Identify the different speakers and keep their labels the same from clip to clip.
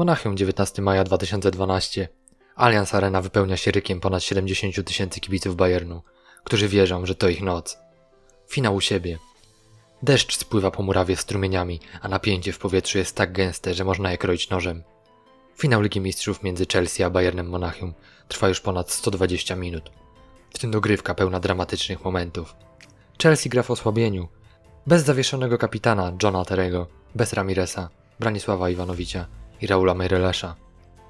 Speaker 1: Monachium 19 maja 2012. Allianz Arena wypełnia się rykiem ponad 70 tysięcy kibiców Bayernu, którzy wierzą, że to ich noc. Finał u siebie. Deszcz spływa po murawie strumieniami, a napięcie w powietrzu jest tak gęste, że można je kroić nożem. Finał Ligi Mistrzów między Chelsea a Bayernem Monachium trwa już ponad 120 minut. W tym dogrywka pełna dramatycznych momentów. Chelsea gra w osłabieniu. Bez zawieszonego kapitana Johna Terego, bez Ramiresa, Branisława Iwanowicza i Raula Meirelesza.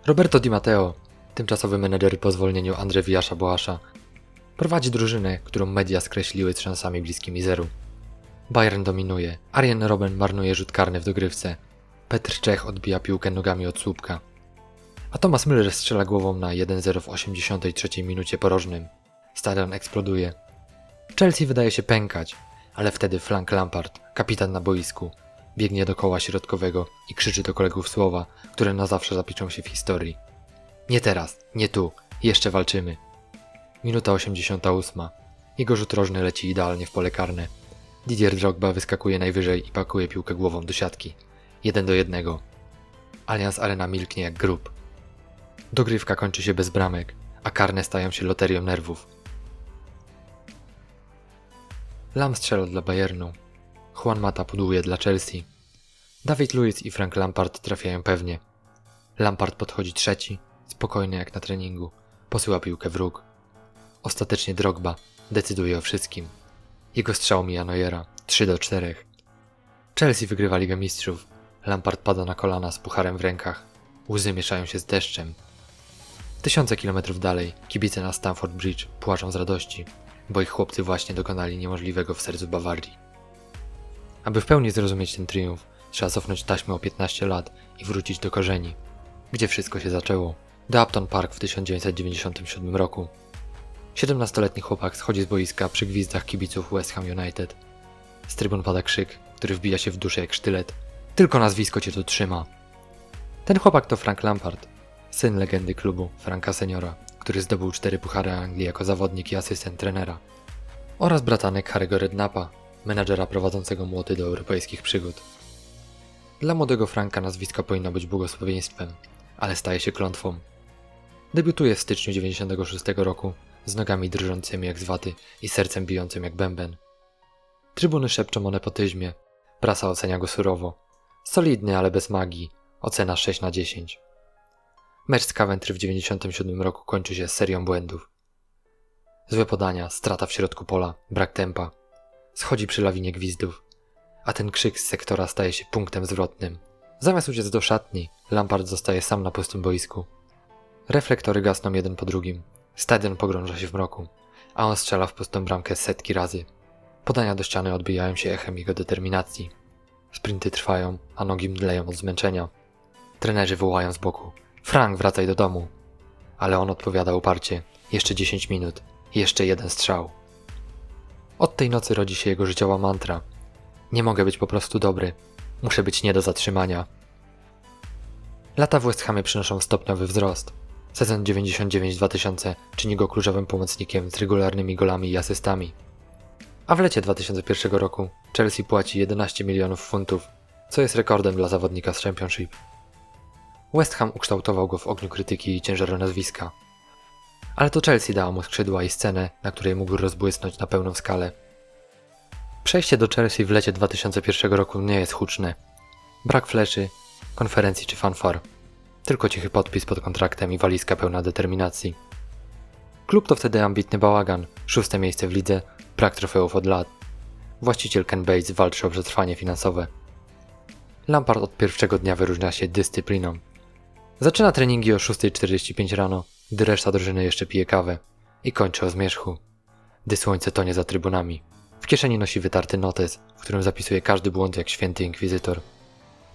Speaker 1: Roberto Di Matteo, tymczasowy menedżer po zwolnieniu Andre Villasza Boasza, prowadzi drużynę, którą media skreśliły z szansami bliskimi zeru. Bayern dominuje, Arjen Robben marnuje rzut karny w dogrywce, Petr Czech odbija piłkę nogami od słupka, a Thomas Müller strzela głową na 1-0 w 83 minucie porożnym. Stadion eksploduje. Chelsea wydaje się pękać, ale wtedy Frank Lampard, kapitan na boisku, biegnie do koła środkowego i krzyczy do kolegów słowa, które na zawsze zapiszą się w historii. Nie teraz, nie tu, jeszcze walczymy. Minuta 88. Jego rzut rożny leci idealnie w pole karne. Didier Drogba wyskakuje najwyżej i pakuje piłkę głową do siatki. Jeden do jednego. Allianz Arena milknie jak grób. Dogrywka kończy się bez bramek, a karne stają się loterią nerwów. Lam strzela dla Bayernu. Juan Mata pudłuje dla Chelsea. David Luiz i Frank Lampard trafiają pewnie. Lampard podchodzi trzeci, spokojny jak na treningu. Posyła piłkę w róg. Ostatecznie Drogba decyduje o wszystkim. Jego strzał mija Neuera 3 do 4. Chelsea wygrywa Ligę Mistrzów. Lampard pada na kolana z pucharem w rękach. Łzy mieszają się z deszczem. Tysiące kilometrów dalej kibice na Stamford Bridge płaczą z radości, bo ich chłopcy właśnie dokonali niemożliwego w sercu Bawarii. Aby w pełni zrozumieć ten triumf, trzeba cofnąć taśmę o 15 lat i wrócić do korzeni, gdzie wszystko się zaczęło. Do Upton Park w 1997 roku. 17-letni chłopak schodzi z boiska przy gwizdach kibiców West Ham United. Z trybun pada krzyk, który wbija się w duszę jak sztylet. Tylko nazwisko cię tu trzyma. Ten chłopak to Frank Lampard, syn legendy klubu Franka Seniora, który zdobył cztery puchary Anglii jako zawodnik i asystent trenera. Oraz bratanek Harry'ego Rednapa, menadżera prowadzącego młoty do europejskich przygód. Dla młodego Franka nazwisko powinno być błogosławieństwem, ale staje się klątwą. Debiutuje w styczniu 96 roku z nogami drżącymi jak z waty i sercem bijącym jak bęben. Trybuny szepczą o nepotyzmie, prasa ocenia go surowo. Solidny, ale bez magii, ocena 6 na 10. Mecz z Coventry w 97 roku kończy się serią błędów. Złe podania, strata w środku pola, brak tempa. Schodzi przy lawinie gwizdów, a ten krzyk z sektora staje się punktem zwrotnym. Zamiast uciec do szatni, Lampard zostaje sam na pustym boisku. Reflektory gasną jeden po drugim. Stadion pogrąża się w mroku, a on strzela w pustą bramkę setki razy. Podania do ściany odbijają się echem jego determinacji. Sprinty trwają, a nogi mdleją od zmęczenia. Trenerzy wołają z boku. Frank, wracaj do domu. Ale on odpowiada uparcie. Jeszcze 10 minut. Jeszcze jeden strzał. Od tej nocy rodzi się jego życiowa mantra. Nie mogę być po prostu dobry. Muszę być nie do zatrzymania. Lata w West Hamie przynoszą stopniowy wzrost. Sezon 99-2000 czyni go kluczowym pomocnikiem z regularnymi golami i asystami. A w lecie 2001 roku Chelsea płaci 11 milionów funtów, co jest rekordem dla zawodnika z Championship. West Ham ukształtował go w ogniu krytyki i ciężaru nazwiska. Ale to Chelsea dała mu skrzydła i scenę, na której mógł rozbłysnąć na pełną skalę. Przejście do Chelsea w lecie 2001 roku nie jest huczne. Brak fleszy, konferencji czy fanfar. Tylko cichy podpis pod kontraktem i walizka pełna determinacji. Klub to wtedy ambitny bałagan, szóste miejsce w lidze, brak trofeów od lat. Właściciel Ken Bates walczy o przetrwanie finansowe. Lampard od pierwszego dnia wyróżnia się dyscypliną. Zaczyna treningi o 6.45 rano, gdy reszta drużyny jeszcze pije kawę i kończy o zmierzchu, gdy słońce tonie za trybunami. W kieszeni nosi wytarty notes, w którym zapisuje każdy błąd jak święty inkwizytor.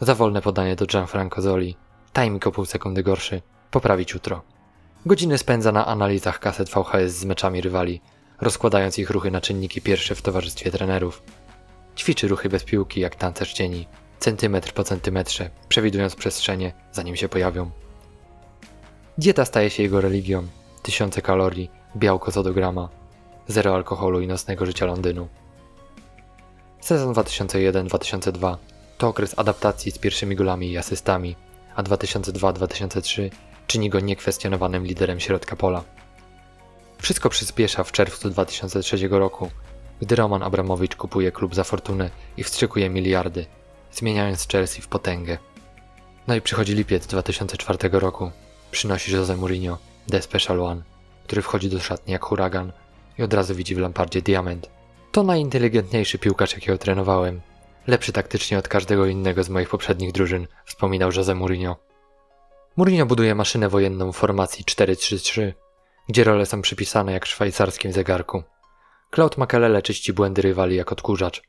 Speaker 1: Za wolne podanie do Gianfranco Zoli, timing o pół sekundy gorszy, poprawić jutro. Godziny spędza na analizach kaset VHS z meczami rywali, rozkładając ich ruchy na czynniki pierwsze w towarzystwie trenerów. Ćwiczy ruchy bez piłki jak tancerz cieni, centymetr po centymetrze, przewidując przestrzenie, zanim się pojawią. Dieta staje się jego religią. Tysiące kalorii, białko z odograma, zero alkoholu i nocnego życia Londynu. Sezon 2001-2002 to okres adaptacji z pierwszymi golami i asystami, a 2002-2003 czyni go niekwestionowanym liderem środka pola. Wszystko przyspiesza w czerwcu 2003 roku, gdy Roman Abramowicz kupuje klub za fortunę i wstrzykuje miliardy, zmieniając Chelsea w potęgę. No i przychodzi lipiec 2004 roku. Przynosi Jose Mourinho, The Special One, który wchodzi do szatni jak huragan i od razu widzi w Lampardzie diament. To najinteligentniejszy piłkarz, jakiego trenowałem. Lepszy taktycznie od każdego innego z moich poprzednich drużyn, wspominał Jose Mourinho. Mourinho buduje maszynę wojenną w formacji 4-3-3, gdzie role są przypisane jak w szwajcarskim zegarku. Claude Makelele czyści błędy rywali jak odkurzacz.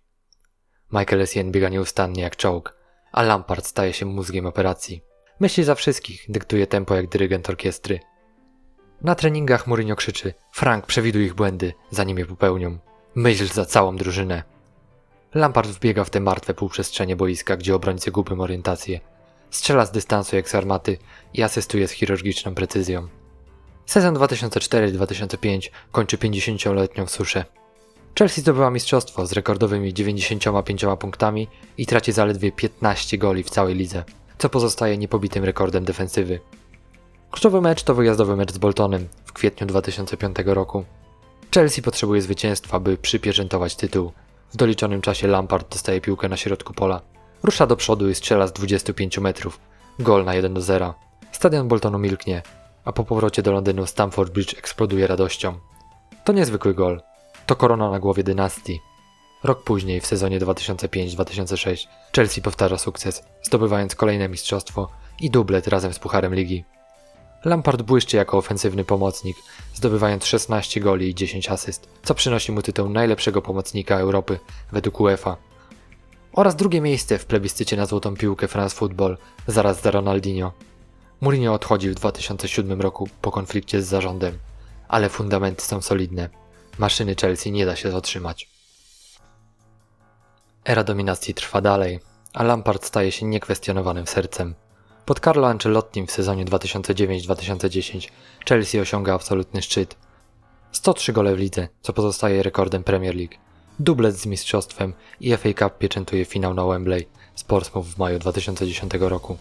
Speaker 1: Michael Essien biega nieustannie jak czołg, a Lampard staje się mózgiem operacji. Myśli za wszystkich, dyktuje tempo jak dyrygent orkiestry. Na treningach Mourinho krzyczy Frank, przewiduj ich błędy, zanim je popełnią. Myśl za całą drużynę. Lampard wbiega w te martwe półprzestrzenie boiska, gdzie obrońcy gubią orientację. Strzela z dystansu jak z armaty i asystuje z chirurgiczną precyzją. Sezon 2004-2005 kończy 50-letnią suszę. Chelsea zdobyła mistrzostwo z rekordowymi 95 punktami i traci zaledwie 15 goli w całej lidze, co pozostaje niepobitym rekordem defensywy. Kluczowy mecz to wyjazdowy mecz z Boltonem w kwietniu 2005 roku. Chelsea potrzebuje zwycięstwa, by przypieczętować tytuł. W doliczonym czasie Lampard dostaje piłkę na środku pola. Rusza do przodu i strzela z 25 metrów. Gol na 1 do 0. Stadion Boltonu milknie, a po powrocie do Londynu Stamford Bridge eksploduje radością. To niezwykły gol. To korona na głowie dynastii. Rok później, w sezonie 2005-2006, Chelsea powtarza sukces, zdobywając kolejne mistrzostwo i dublet razem z Pucharem Ligi. Lampard błyszczy jako ofensywny pomocnik, zdobywając 16 goli i 10 asyst, co przynosi mu tytuł najlepszego pomocnika Europy według UEFA. Oraz drugie miejsce w plebiscycie na złotą piłkę France Football, zaraz za Ronaldinho. Mourinho odchodzi w 2007 roku po konflikcie z zarządem, ale fundamenty są solidne. Maszyny Chelsea nie da się zatrzymać. Era dominacji trwa dalej, a Lampard staje się niekwestionowanym sercem. Pod Carlo Ancelottim w sezonie 2009-2010 Chelsea osiąga absolutny szczyt. 103 gole w lidze, co pozostaje rekordem Premier League. Dublet z mistrzostwem i FA Cup pieczętuje finał na Wembley z Portsmouth w maju 2010 roku.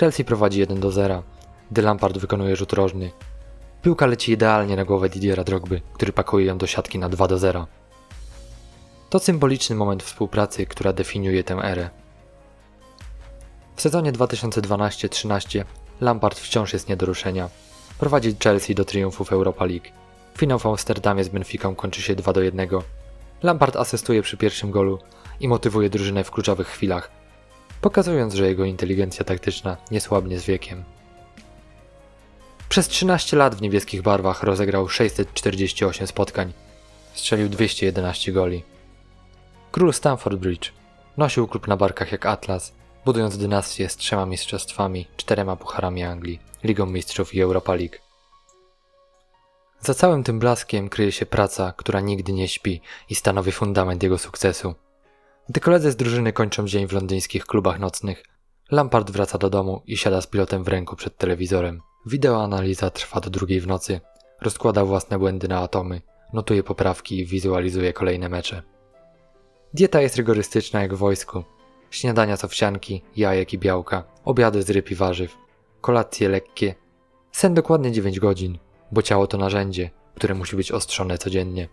Speaker 1: Chelsea prowadzi 1 do 0, gdy Lampard wykonuje rzut rożny. Piłka leci idealnie na głowę Didiera Drogby, który pakuje ją do siatki na 2 do 0. To symboliczny moment współpracy, która definiuje tę erę. W sezonie 2012-13 Lampard wciąż jest nie do ruszenia. Prowadzi Chelsea do triumfów Europa League. Finał w Amsterdamie z Benficą kończy się 2 do 1. Lampard asystuje przy pierwszym golu i motywuje drużynę w kluczowych chwilach, pokazując, że jego inteligencja taktyczna nie słabnie z wiekiem. Przez 13 lat w niebieskich barwach rozegrał 648 spotkań. Strzelił 211 goli. Król Stamford Bridge nosił klub na barkach jak Atlas, budując dynastię z trzema mistrzostwami, czterema pucharami Anglii, Ligą Mistrzów i Europa League. Za całym tym blaskiem kryje się praca, która nigdy nie śpi i stanowi fundament jego sukcesu. Gdy koledzy z drużyny kończą dzień w londyńskich klubach nocnych, Lampard wraca do domu i siada z pilotem w ręku przed telewizorem. Wideoanaliza trwa do drugiej w nocy, rozkłada własne błędy na atomy, notuje poprawki i wizualizuje kolejne mecze. Dieta jest rygorystyczna jak w wojsku. Śniadania z owsianki, jajek i białka, obiady z ryb i warzyw, kolacje lekkie. Sen dokładnie 9 godzin, bo ciało to narzędzie, które musi być ostrzone codziennie.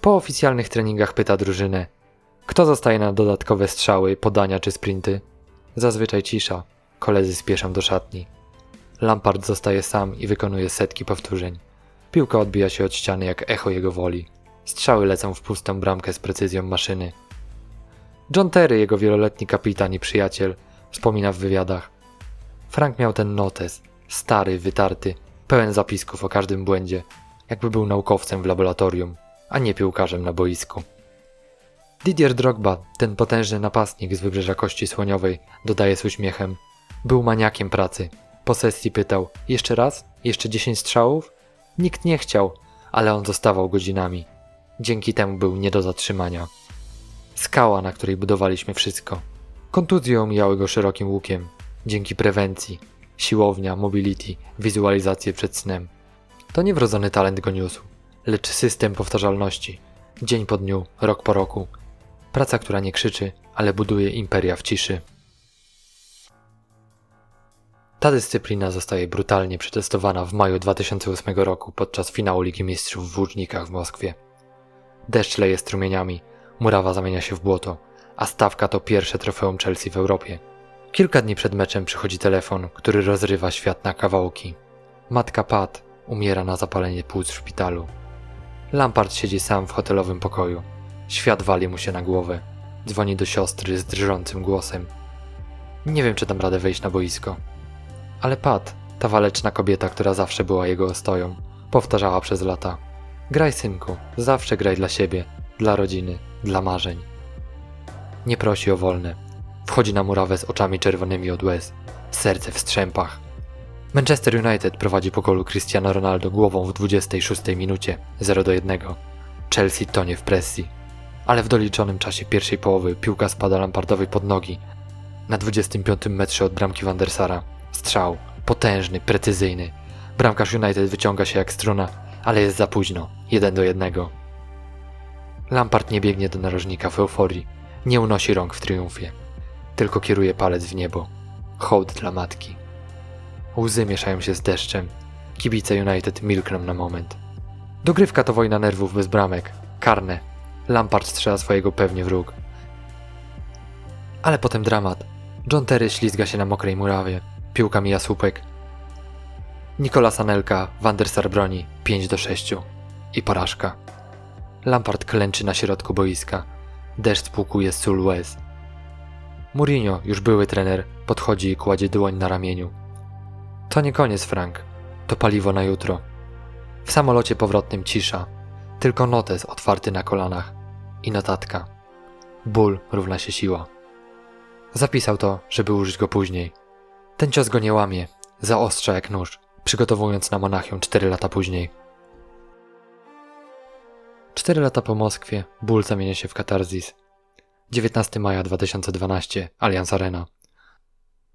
Speaker 1: Po oficjalnych treningach pyta drużynę, kto zostaje na dodatkowe strzały, podania czy sprinty? Zazwyczaj cisza, koledzy spieszą do szatni. Lampard zostaje sam i wykonuje setki powtórzeń. Piłka odbija się od ściany jak echo jego woli. Strzały lecą w pustą bramkę z precyzją maszyny. John Terry, jego wieloletni kapitan i przyjaciel, wspomina w wywiadach. Frank miał ten notes, stary, wytarty, pełen zapisków o każdym błędzie, jakby był naukowcem w laboratorium, a nie piłkarzem na boisku. Didier Drogba, ten potężny napastnik z wybrzeża Kości Słoniowej, dodaje z uśmiechem, był maniakiem pracy. Po sesji pytał, jeszcze raz? Jeszcze 10 strzałów? Nikt nie chciał, ale on zostawał godzinami. Dzięki temu był nie do zatrzymania. Skała, na której budowaliśmy wszystko. Kontuzje omijały go szerokim łukiem. Dzięki prewencji. Siłownia, mobility, wizualizacje przed snem. To nie wrodzony talent go niósł, lecz system powtarzalności. Dzień po dniu, rok po roku. Praca, która nie krzyczy, ale buduje imperia w ciszy. Ta dyscyplina zostaje brutalnie przetestowana w maju 2008 roku podczas finału Ligi Mistrzów w Łucznikach w Moskwie. Deszcz leje strumieniami, murawa zamienia się w błoto, a stawka to pierwsze trofeum Chelsea w Europie. Kilka dni przed meczem przychodzi telefon, który rozrywa świat na kawałki. Matka Pat umiera na zapalenie płuc w szpitalu. Lampard siedzi sam w hotelowym pokoju. Świat wali mu się na głowę. Dzwoni do siostry z drżącym głosem. Nie wiem, czy dam radę wejść na boisko. Ale Pat, ta waleczna kobieta, która zawsze była jego ostoją, powtarzała przez lata. Graj, synku, zawsze graj dla siebie, dla rodziny, dla marzeń. Nie prosi o wolne. Wchodzi na murawę z oczami czerwonymi od łez, serce w strzępach. Manchester United prowadzi po golu Cristiano Ronaldo głową w 26 minucie 0 do 1. Chelsea tonie w presji. Ale w doliczonym czasie pierwszej połowy piłka spada Lampardowi pod nogi. Na 25 metrze od bramki Van der. Strzał. Potężny, precyzyjny. Bramkarz United wyciąga się jak struna, ale jest za późno. 1 do 1. Lampard nie biegnie do narożnika w euforii. Nie unosi rąk w triumfie. Tylko kieruje palec w niebo. Hołd dla matki. Łzy mieszają się z deszczem. Kibice United milkną na moment. Dogrywka to wojna nerwów bez bramek. Karne. Lampard strzela swojego pewnie w róg. Ale potem dramat. John Terry ślizga się na mokrej murawie. Piłka mija słupek. Nikola Anelka, Van der Sar broni 5 do 6. I porażka. Lampard klęczy na środku boiska. Deszcz płukuje sól łez. Mourinho, już były trener, podchodzi i kładzie dłoń na ramieniu. To nie koniec, Frank. To paliwo na jutro. W samolocie powrotnym cisza. Tylko notes otwarty na kolanach. I notatka. Ból równa się siła. Zapisał to, żeby użyć go później. Ten cios go nie łamie. Zaostrza jak nóż, przygotowując na Monachium 4 lata później. 4 lata po Moskwie ból zamienia się w katarzis. 19 maja 2012 Allianz Arena.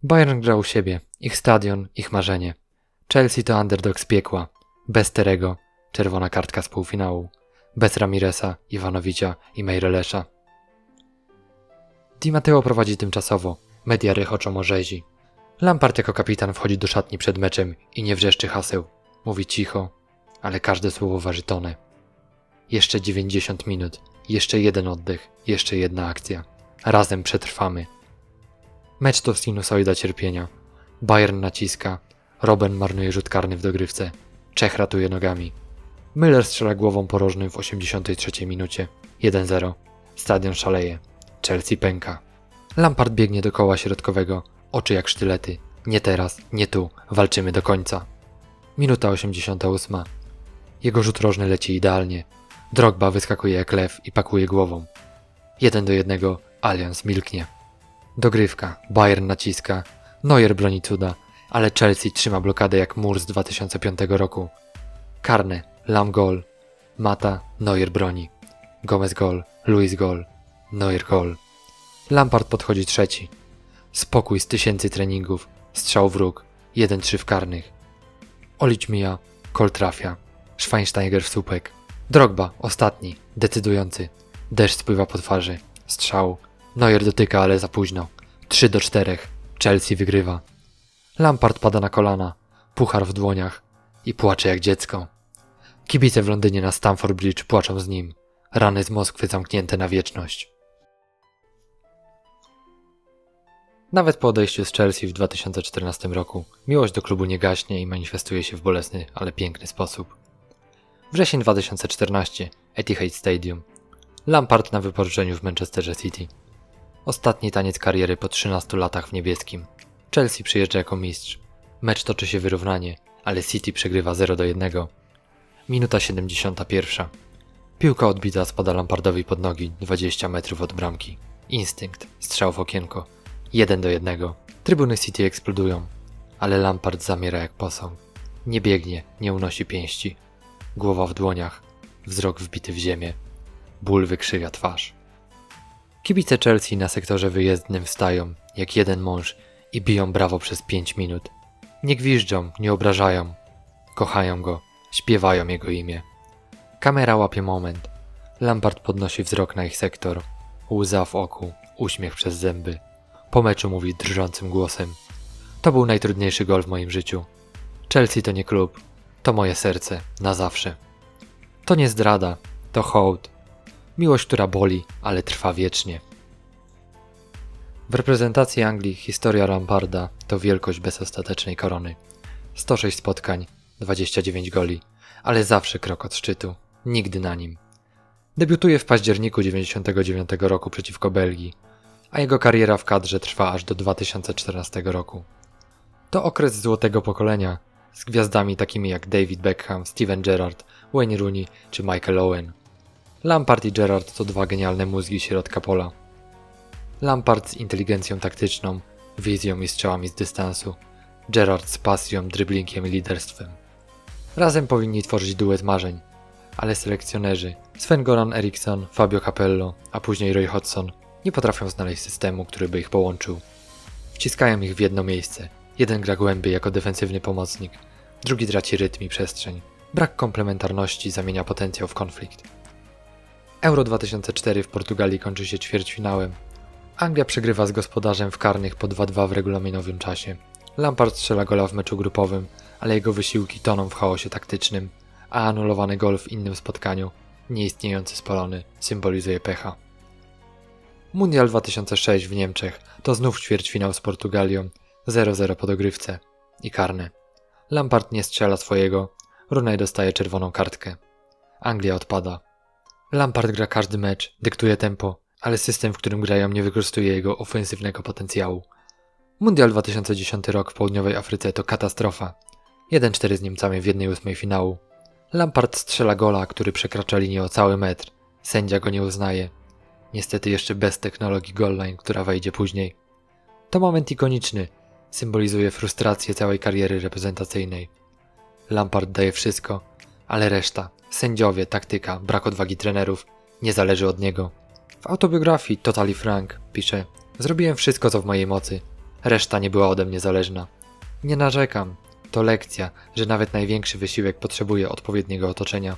Speaker 1: Bayern grał u siebie, ich stadion, ich marzenie. Chelsea to underdog z piekła. Bez Terego, czerwona kartka z półfinału. Bez Ramiresa, Iwanowicza i Mejrelesza. Di Matteo prowadzi tymczasowo. Media rechoczą o rzezi. Lampard jako kapitan wchodzi do szatni przed meczem i nie wrzeszczy haseł. Mówi cicho, ale każde słowo waży tonę. Jeszcze 90 minut, jeszcze jeden oddech, jeszcze jedna akcja. Razem przetrwamy. Mecz to sinusoida cierpienia. Bayern naciska. Robben marnuje rzut karny w dogrywce. Czech ratuje nogami. Müller strzela głową porożnym w 83 minucie. 1-0. Stadion szaleje. Chelsea pęka. Lampard biegnie do koła środkowego. Oczy jak sztylety. Nie teraz, nie tu. Walczymy do końca. Minuta 88. Jego rzut rożny leci idealnie. Drogba wyskakuje jak lew i pakuje głową. Jeden do jednego Allianz milknie. Dogrywka, Bayern naciska, Neuer broni cuda, ale Chelsea trzyma blokadę jak mur z 2005 roku. Karne, Lam gol, Mata, Neuer broni. Gomez gol, Luis gol, Neuer gol. Lampard podchodzi trzeci. Spokój z tysięcy treningów, strzał w róg, 1-3 w karnych. Olić mija, kol trafia, Schweinsteiger w słupek. Drogba, ostatni, decydujący. Deszcz spływa po twarzy, strzał, Neuer dotyka, ale za późno. 3 do 4. Chelsea wygrywa. Lampard pada na kolana, puchar w dłoniach i płacze jak dziecko. Kibice w Londynie na Stamford Bridge płaczą z nim. Rany z Moskwy zamknięte na wieczność. Nawet po odejściu z Chelsea w 2014 roku, miłość do klubu nie gaśnie i manifestuje się w bolesny, ale piękny sposób. Wrzesień 2014, Etihad Stadium. Lampard na wypożyczeniu w Manchesterze City. Ostatni taniec kariery po 13 latach w niebieskim. Chelsea przyjeżdża jako mistrz. Mecz toczy się wyrównanie, ale City przegrywa 0 do 1. Minuta 71. Piłka odbita spada Lampardowi pod nogi 20 metrów od bramki. Instynkt, strzał w okienko. 1 do 1. Trybuny City eksplodują, ale Lampard zamiera jak posąg. Nie biegnie, nie unosi pięści. Głowa w dłoniach, wzrok wbity w ziemię. Ból wykrzywia twarz. Kibice Chelsea na sektorze wyjezdnym wstają, jak jeden mąż i biją brawo przez pięć minut. Nie gwiżdżą, nie obrażają. Kochają go, śpiewają jego imię. Kamera łapie moment. Lampard podnosi wzrok na ich sektor. Łza w oku, uśmiech przez zęby. Po meczu mówi drżącym głosem. To był najtrudniejszy gol w moim życiu. Chelsea to nie klub, to moje serce, na zawsze. To nie zdrada, to hołd. Miłość, która boli, ale trwa wiecznie. W reprezentacji Anglii historia Lamparda to wielkość bez ostatecznej korony. 106 spotkań, 29 goli, ale zawsze krok od szczytu, nigdy na nim. Debiutuje w październiku 99 roku przeciwko Belgii, a jego kariera w kadrze trwa aż do 2014 roku. To okres złotego pokolenia z gwiazdami takimi jak David Beckham, Steven Gerrard, Wayne Rooney czy Michael Owen. Lampard i Gerrard to dwa genialne mózgi środka pola. Lampard z inteligencją taktyczną, wizją i strzałami z dystansu. Gerrard z pasją, dribblingiem i liderstwem. Razem powinni tworzyć duet marzeń, ale selekcjonerzy Sven-Goran Eriksson, Fabio Capello, a później Roy Hodgson nie potrafią znaleźć systemu, który by ich połączył. Wciskają ich w jedno miejsce. Jeden gra głębiej jako defensywny pomocnik, drugi traci rytm i przestrzeń. Brak komplementarności zamienia potencjał w konflikt. Euro 2004 w Portugalii kończy się ćwierćfinałem. Anglia przegrywa z gospodarzem w karnych po 2-2 w regulaminowym czasie. Lampard strzela gola w meczu grupowym, ale jego wysiłki toną w chaosie taktycznym, a anulowany gol w innym spotkaniu, nieistniejący spalony, symbolizuje pecha. Mundial 2006 w Niemczech to znów ćwierćfinał z Portugalią, 0-0 po dogrywce i karne. Lampard nie strzela swojego, Rooney dostaje czerwoną kartkę. Anglia odpada. Lampard gra każdy mecz, dyktuje tempo, ale system, w którym grają nie wykorzystuje jego ofensywnego potencjału. Mundial 2010 rok w południowej Afryce to katastrofa. 1-4 z Niemcami w 1-8 finału. Lampard strzela gola, który przekracza linię o cały metr. Sędzia go nie uznaje. Niestety jeszcze bez technologii goal line, która wejdzie później. To moment ikoniczny. Symbolizuje frustrację całej kariery reprezentacyjnej. Lampard daje wszystko, ale reszta, sędziowie, taktyka, brak odwagi trenerów, nie zależy od niego. W autobiografii Totally Frank pisze: Zrobiłem wszystko, co w mojej mocy. Reszta nie była ode mnie zależna. Nie narzekam. To lekcja, że nawet największy wysiłek potrzebuje odpowiedniego otoczenia.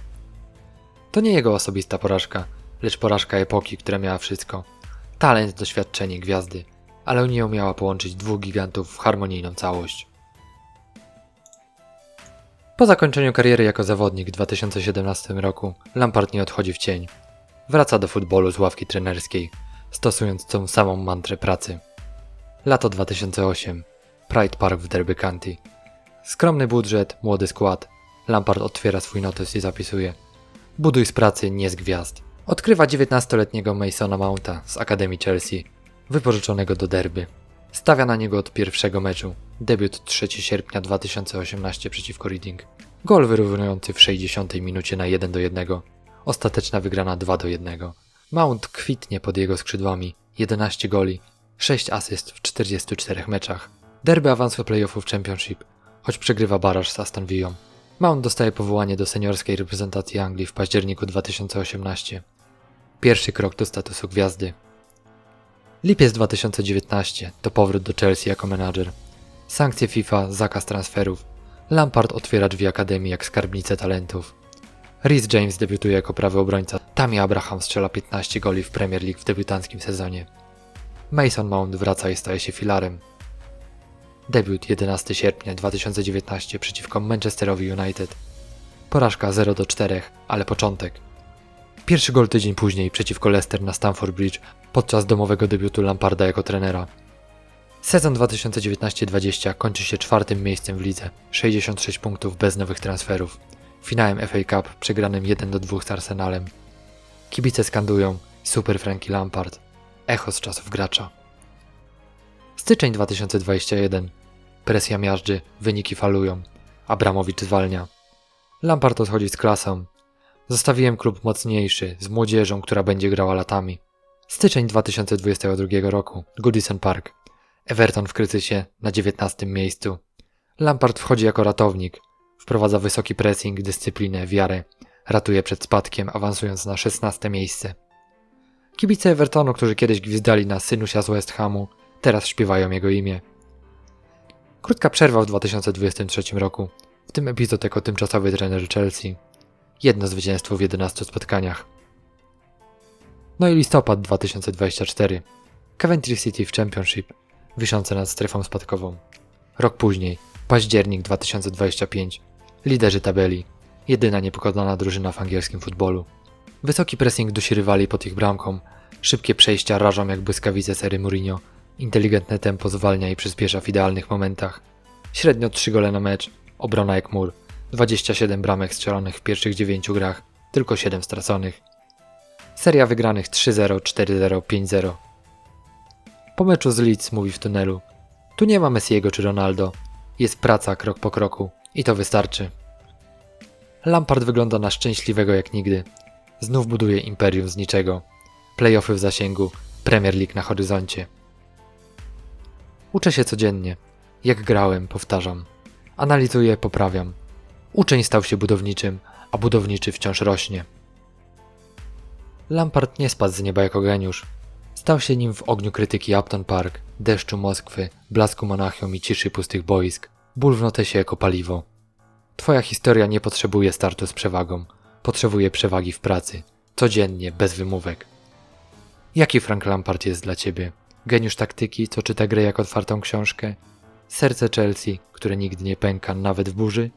Speaker 1: To nie jego osobista porażka, lecz porażka epoki, która miała wszystko. Talent, doświadczenie, gwiazdy, ale nie umiała połączyć dwóch gigantów w harmonijną całość. Po zakończeniu kariery jako zawodnik w 2017 roku, Lampard nie odchodzi w cień. Wraca do futbolu z ławki trenerskiej, stosując tą samą mantrę pracy. Lato 2008. Pride Park w Derby County. Skromny budżet, młody skład. Lampard otwiera swój notes i zapisuje. Buduj z pracy, nie z gwiazd. Odkrywa 19-letniego Masona Mounta z Akademii Chelsea, wypożyczonego do derby. Stawia na niego od pierwszego meczu. Debiut 3 sierpnia 2018 przeciwko Reading. Gol wyrównujący w 60 minucie na 1 do 1. Ostateczna wygrana 2 do 1. Mount kwitnie pod jego skrzydłami. 11 goli, 6 asyst w 44 meczach. Derby awansu playoffów Championship, choć przegrywa baraż z Aston Villą. Mount dostaje powołanie do seniorskiej reprezentacji Anglii w październiku 2018. Pierwszy krok do statusu gwiazdy. Lipiec 2019 to powrót do Chelsea jako menadżer. Sankcje FIFA, zakaz transferów. Lampard otwiera drzwi akademii jak skarbnicę talentów. Rhys James debiutuje jako prawy obrońca. Tammy Abraham strzela 15 goli w Premier League w debiutanckim sezonie. Mason Mount wraca i staje się filarem. Debiut 11 sierpnia 2019 przeciwko Manchesterowi United. Porażka 0 do 4, ale początek. Pierwszy gol tydzień później przeciwko Leicester na Stamford Bridge podczas domowego debiutu Lamparda jako trenera. Sezon 2019-20 kończy się czwartym miejscem w lidze, 66 punktów bez nowych transferów. Finałem FA Cup przegranym 1 do 2 z Arsenalem. Kibice skandują Super Frankie Lampard. Echo z czasów gracza. Styczeń 2021. Presja miażdży, wyniki falują. Abramowicz zwalnia. Lampard odchodzi z klasą. Zostawiłem klub mocniejszy, z młodzieżą, która będzie grała latami. Styczeń 2022 roku. Goodison Park. Everton w kryzysie na 19 miejscu. Lampard wchodzi jako ratownik. Wprowadza wysoki pressing, dyscyplinę, wiarę. Ratuje przed spadkiem, awansując na 16 miejsce. Kibice Evertonu, którzy kiedyś gwizdali na synusia z West Hamu, teraz śpiewają jego imię. Krótka przerwa w 2023 roku. W tym epizod jako tymczasowy trener Chelsea. Jedno zwycięstwo w 11 spotkaniach. No i listopad 2024. Coventry City w Championship, wiszące nad strefą spadkową. Rok później, październik 2025. Liderzy tabeli. Jedyna niepokonana drużyna w angielskim futbolu. Wysoki pressing dusi rywali pod ich bramką. Szybkie przejścia rażą jak błyskawice sery Mourinho. Inteligentne tempo zwalnia i przyspiesza w idealnych momentach. Średnio 3 gole na mecz, obrona jak mur. 27 bramek strzelonych w pierwszych 9 grach, tylko 7 straconych. Seria wygranych 3-0, 4-0, 5-0. Po meczu z Leeds mówi w tunelu. Tu nie ma Messiego czy Ronaldo. Jest praca krok po kroku i to wystarczy. Lampard wygląda na szczęśliwego jak nigdy. Znów buduje imperium z niczego. Playoffy w zasięgu, Premier League na horyzoncie. Uczę się codziennie. Jak grałem, powtarzam. Analizuję, poprawiam. Uczeń stał się budowniczym, a budowniczy wciąż rośnie. Lampard nie spadł z nieba jako geniusz. Stał się nim w ogniu krytyki Upton Park, deszczu Moskwy, blasku Monachium i ciszy pustych boisk. Ból w notesie jako paliwo. Twoja historia nie potrzebuje startu z przewagą. Potrzebuje przewagi w pracy. Codziennie, bez wymówek. Jaki Frank Lampard jest dla ciebie? Geniusz taktyki, co czyta grę jak otwartą książkę? Serce Chelsea, które nigdy nie pęka nawet w burzy?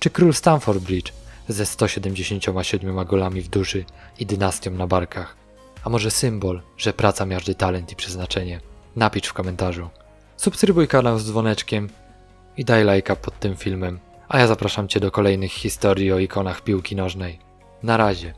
Speaker 1: Czy król Stamford Bridge ze 177 golami w duszy i dynastią na barkach? A może symbol, że praca miażdży talent i przeznaczenie? Napisz w komentarzu. Subskrybuj kanał z dzwoneczkiem i daj lajka pod tym filmem. A ja zapraszam Cię do kolejnych historii o ikonach piłki nożnej. Na razie.